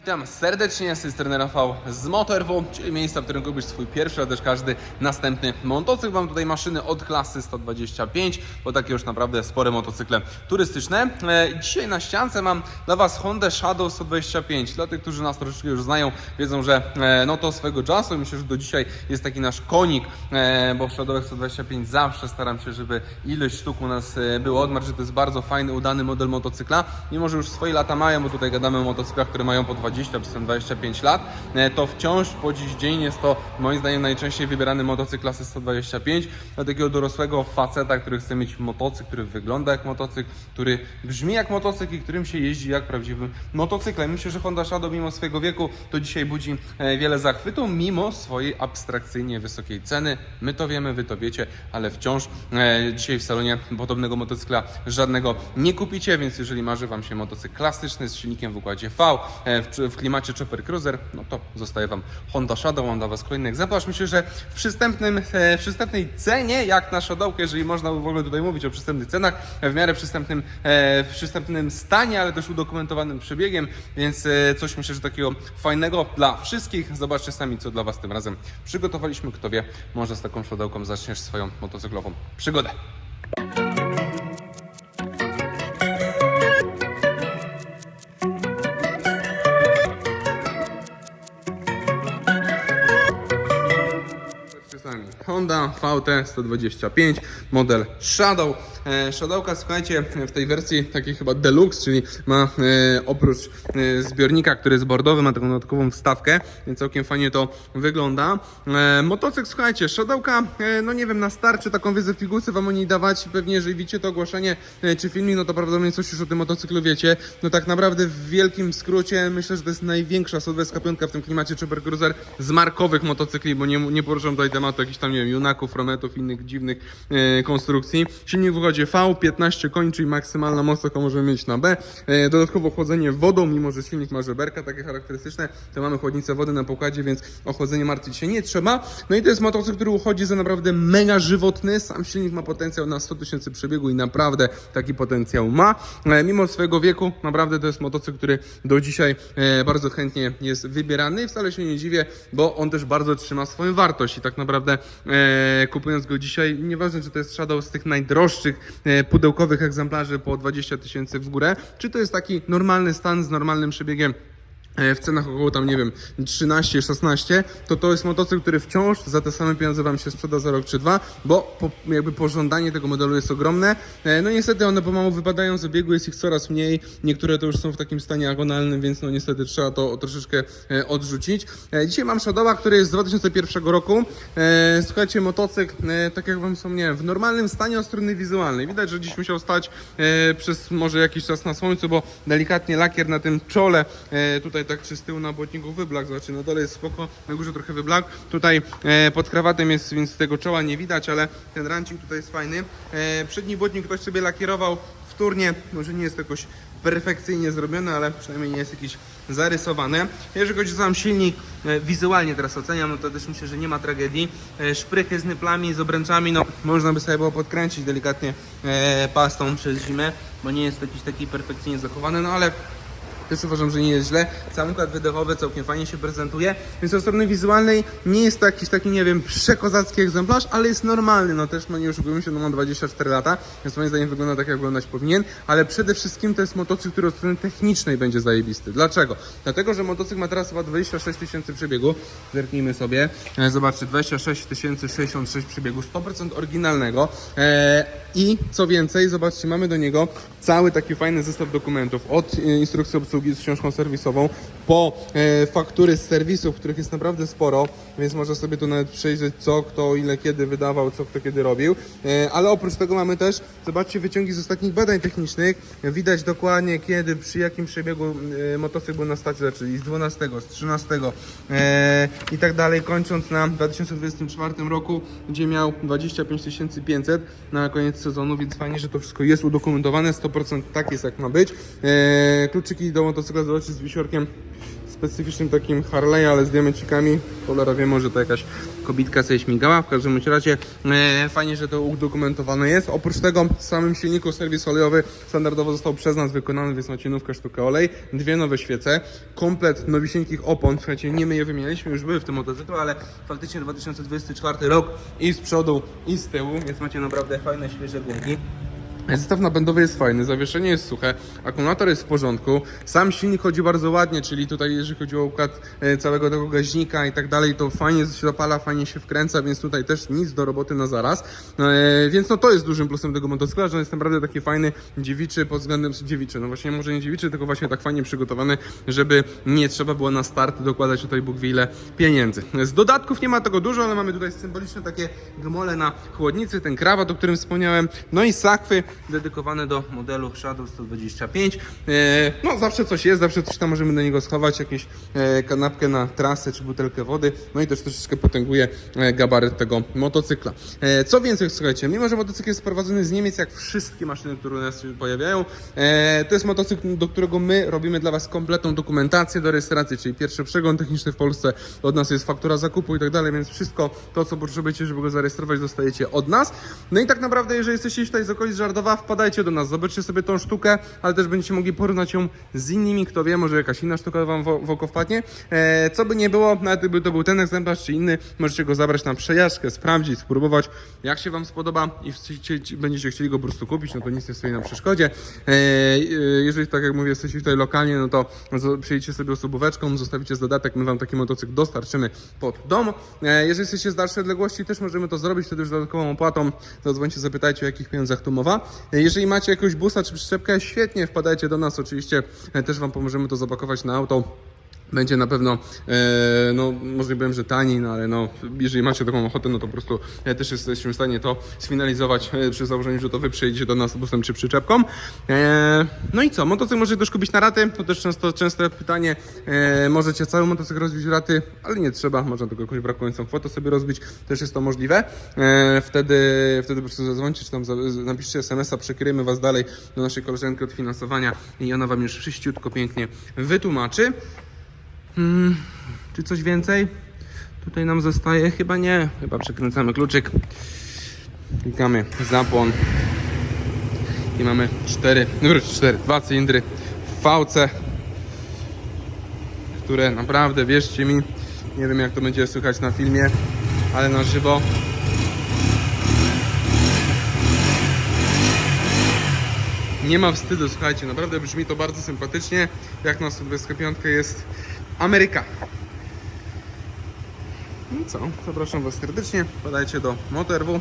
Witam serdecznie, jestem trener Rafał z Motorwo, czyli miejsca, w którym kupisz swój pierwszy, a też każdy następny motocykl. Mam tutaj maszyny od klasy 125, bo takie już naprawdę spore motocykle turystyczne. E, Dzisiaj na ściance mam dla Was Honda Shadow 125. Dla tych, którzy nas troszeczkę już znają, wiedzą, że e, no to swego czasu, myślę, że do dzisiaj jest taki nasz konik, e, bo w Shadowach 125 zawsze staram się, żeby ilość sztuk u nas było odmarł, że to jest bardzo fajny, udany model motocykla. Mimo, że już swoje lata mają, bo tutaj gadamy o motocyklach, które mają po 20 czy tam 25 lat, e, to wciąż po dziś dzień jest to moim zdaniem najczęściej wybierany motocykl klasy 125 dla takiego dorosłego faceta, który chce mieć motocykl, który wygląda jak motocykl, który brzmi jak motocykl i którym się jeździ jak prawdziwym motocyklem. Myślę, że Honda Shadow mimo swojego wieku to dzisiaj budzi e, wiele zachwytu, mimo swojej abstrakcyjnie wysokiej ceny. My to wiemy, wy to wiecie, ale wciąż e, dzisiaj w salonie podobnego motocykla żadnego nie kupicie, więc jeżeli marzy Wam się motocykl klasyczny z silnikiem w układzie V, w, w klimacie Chopper Cruiser, no to zostaje Wam Honda Shadow, mam dla Was kolejny egzemplarz. Myślę, że w przystępnym, e, w przystępnej cenie, jak na Shadowkę, jeżeli można by w ogóle tutaj mówić o przystępnych cenach, w miarę przystępnym, e, w przystępnym stanie, ale też udokumentowanym przebiegiem, więc e, coś myślę, że takiego fajnego dla wszystkich. Zobaczcie sami, co dla Was tym razem przygotowaliśmy. Kto wie, może z taką Shadowką zaczniesz swoją motocyklową przygodę. Honda VT 125, model Shadow. E, Shadowka, słuchajcie, w tej wersji takiej chyba deluxe, czyli ma e, oprócz e, zbiornika, który jest bordowy, ma taką dodatkową wstawkę, więc całkiem fajnie to wygląda. Motocykl, słuchajcie, Shadowka, no nie wiem, na starcie taką wiedzę w wam o niej dawać, pewnie jeżeli widzicie to ogłoszenie czy filmik, no to prawdopodobnie coś już o tym motocyklu wiecie. No tak naprawdę w wielkim skrócie myślę, że to jest największa Sylwestra piątka w tym klimacie Chopper Cruiser z markowych motocykli, bo nie, nie poruszam tutaj tematu jakichś tam, nie wiem, Junaków, Rometów, innych dziwnych konstrukcji. Silnik w V, 15 koni, czyli maksymalna moc, jaką możemy mieć na B. E, dodatkowo chłodzenie wodą, mimo że silnik ma żeberka takie charakterystyczne, to mamy chłodnicę wody na pokładzie, więc o chłodzenie martwić się nie trzeba. No i to jest motocykl, który uchodzi za naprawdę mega żywotny. Sam silnik ma potencjał na 100 tysięcy przebiegu i naprawdę taki potencjał ma. E, mimo swojego wieku, naprawdę to jest motocykl, który do dzisiaj e, bardzo chętnie jest wybierany i wcale się nie dziwię, bo on też bardzo trzyma swoją wartość i tak naprawdę kupując go dzisiaj, nieważne czy to jest Shadow z tych najdroższych e, pudełkowych egzemplarzy po 20 tysięcy w górę, czy to jest taki normalny stan z normalnym przebiegiem w cenach około tam, nie wiem, 13-16, to to jest motocykl, który wciąż za te same pieniądze Wam się sprzeda za rok czy dwa, bo po, jakby pożądanie tego modelu jest ogromne. E, No niestety one pomału wypadają z obiegu, jest ich coraz mniej, niektóre to już są w takim stanie agonalnym, więc no niestety trzeba to troszeczkę e, odrzucić. E, Dzisiaj mam Shadowa, który jest z 2001 roku. E, Słuchajcie, motocykl, e, tak jak Wam wspomniałem, w normalnym stanie od strony wizualnej. Widać, że dziś musiał stać e, przez może jakiś czas na słońcu, bo delikatnie lakier na tym czole, e, tutaj tak czy z tyłu na błotniku wyblakł, zobaczcie, na dole jest spoko, na górze trochę wyblakł. Tutaj e, pod krawatem jest, więc tego czoła nie widać, ale ten rancik tutaj jest fajny. E, Przedni błotnik ktoś sobie lakierował wtórnie, może nie jest jakoś perfekcyjnie zrobione, ale przynajmniej nie jest jakiś zarysowany. Jeżeli chodzi o sam silnik, e, wizualnie teraz oceniam, no to też myślę, że nie ma tragedii. E, Szprychy z nyplami, z obręczami, no można by sobie było podkręcić delikatnie e, pastą przez zimę, bo nie jest jakiś taki perfekcyjnie zachowany, no ale też uważam, że nie jest źle. Sam układ wydechowy całkiem fajnie się prezentuje, więc od strony wizualnej nie jest to jakiś taki, nie wiem, przekozacki egzemplarz, ale jest normalny. No też, no nie oszukujmy się, no mam 24 lata, więc moim zdaniem wygląda tak, jak wyglądać powinien, ale przede wszystkim to jest motocykl, który od strony technicznej będzie zajebisty. Dlaczego? Dlatego, że motocykl ma teraz chyba 26 tysięcy przebiegu. Zerknijmy sobie. E, Zobaczcie, 26 tysięcy 66 przebiegu, 100% oryginalnego. E, I co więcej, zobaczcie, mamy do niego cały taki fajny zestaw dokumentów. Od e, instrukcji obsługi z książką serwisową, po e, faktury z serwisów, których jest naprawdę sporo, więc można sobie tu nawet przejrzeć, co kto, ile, kiedy wydawał, co kto kiedy robił. E, ale oprócz tego mamy też, zobaczcie, wyciągi z ostatnich badań technicznych. Widać dokładnie, kiedy, przy jakim przebiegu e, motocykl był na stacji, czyli z 12, z 13 e, i tak dalej, kończąc na 2024 roku, gdzie miał 25 500 na koniec sezonu, więc fajnie, że to wszystko jest udokumentowane, 100% tak jest jak ma być. Kluczyki do motocykla zobaczcie z wisiorkiem specyficznym takim Harley, ale z diamencikami. Cholera wie, może to jakaś kobitka sobie śmigała. W każdym razie e, fajnie, że to udokumentowane jest. Oprócz tego w samym silniku serwis olejowy standardowo został przez nas wykonany, więc macie nówkę sztukę olej, dwie nowe świece, komplet nowisieńkich opon. Słuchajcie, nie my je wymienialiśmy, już były w tym motocyklu, ale faktycznie 2024 rok i z przodu i z tyłu, więc macie naprawdę fajne, świeże gumki. Zestaw napędowy jest fajny, zawieszenie jest suche, akumulator jest w porządku, sam silnik chodzi bardzo ładnie, czyli tutaj jeżeli chodzi o układ e, całego tego gaźnika i tak dalej, to fajnie się dopala, fajnie się wkręca, więc tutaj też nic do roboty na zaraz. E, więc no to jest dużym plusem tego motocykla, że on jest naprawdę taki fajny, dziewiczy pod względem dziewiczy, no właśnie może nie dziewiczy, tylko właśnie tak fajnie przygotowany, żeby nie trzeba było na start dokładać tutaj Bóg wie ile pieniędzy. Z dodatków nie ma tego dużo, ale mamy tutaj symboliczne takie gmole na chłodnicy, ten krawat, o którym wspomniałem, no i sakwy dedykowane do modelu Shadow 125. E, no zawsze coś jest, zawsze coś tam możemy do niego schować, jakieś e, kanapkę na trasę czy butelkę wody, no i też troszeczkę potęguje e, gabaryt tego motocykla. Co więcej, słuchajcie, mimo że motocykl jest sprowadzony z Niemiec, jak wszystkie maszyny, które u nas się pojawiają, to jest motocykl, do którego my robimy dla Was kompletną dokumentację do rejestracji, czyli pierwszy przegląd techniczny w Polsce, od nas jest faktura zakupu i tak dalej, więc wszystko to, co potrzebujecie, żeby go zarejestrować, dostajecie od nas. No i tak naprawdę, jeżeli jesteście tutaj z okolic Żardowa, wpadajcie do nas, zobaczcie sobie tą sztukę, ale też będziecie mogli porównać ją z innymi, kto wie, może jakaś inna sztuka Wam w, w oko wpadnie. E, co by nie było, nawet gdyby to był ten egzemplarz czy inny, możecie go zabrać na przejażdżkę, sprawdzić, spróbować, jak się Wam spodoba i będziecie chcieli go po prostu kupić, no to nic nie stoi na przeszkodzie. E, e, jeżeli, tak jak mówię, jesteście tutaj lokalnie, no to przyjdźcie sobie osobóweczką, zostawicie dodatek, my Wam taki motocykl dostarczymy pod dom. E, jeżeli jesteście z dalszej odległości, też możemy to zrobić, wtedy już dodatkową opłatą, zadzwońcie, zapytajcie, o jakich pieniądzach tu mowa. Jeżeli macie jakiegoś busa czy przyczepkę, świetnie, wpadajcie do nas, oczywiście e, też Wam pomożemy to zapakować na auto. Będzie na pewno, e, no może nie powiem, że taniej, no ale no, jeżeli macie taką ochotę, no to po prostu e, też jesteśmy w stanie to sfinalizować e, przy założeniu, że to wy przyjedziecie do nas busem czy przyczepką. No i co, motocykl możecie też kupić na raty, to też często, częste pytanie, możecie cały motocykl rozbić w raty, ale nie trzeba, można tylko jakąś brakującą kwotę sobie rozbić, też jest to możliwe. Wtedy, wtedy po prostu zadzwońcie, czy tam napiszcie SMS-a, przekryjemy was dalej do naszej koleżanki od finansowania i ona wam już wszyściutko, pięknie wytłumaczy. Hmm, czy coś więcej? Tutaj nam zostaje? Chyba nie. Chyba przekręcamy kluczyk. Klikamy zapłon. I mamy cztery, no wróć cztery, dwa cylindry w VC, które naprawdę, wierzcie mi, nie wiem jak to będzie słychać na filmie, ale na żywo Nie ma wstydu, słuchajcie, naprawdę brzmi to bardzo sympatycznie. Jak na 125 jest Ameryka. No co, zapraszam Was serdecznie, wpadajcie do MotoRW. Eee,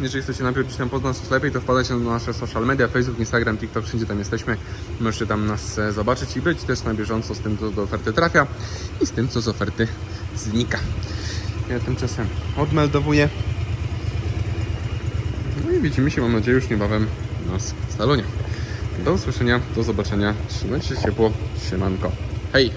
jeżeli chcecie najpierw gdzieś tam poznać coś lepiej, to wpadajcie na nasze social media, Facebook, Instagram, TikTok, wszędzie tam jesteśmy. Możecie tam nas e, zobaczyć i być też na bieżąco z tym, co do oferty trafia i z tym, co z oferty znika. Ja tymczasem odmeldowuję. No i widzimy się, mam nadzieję, już niebawem nas w salonie. Do usłyszenia, do zobaczenia. Trzymajcie się ciepło. Siemanko. 嘿。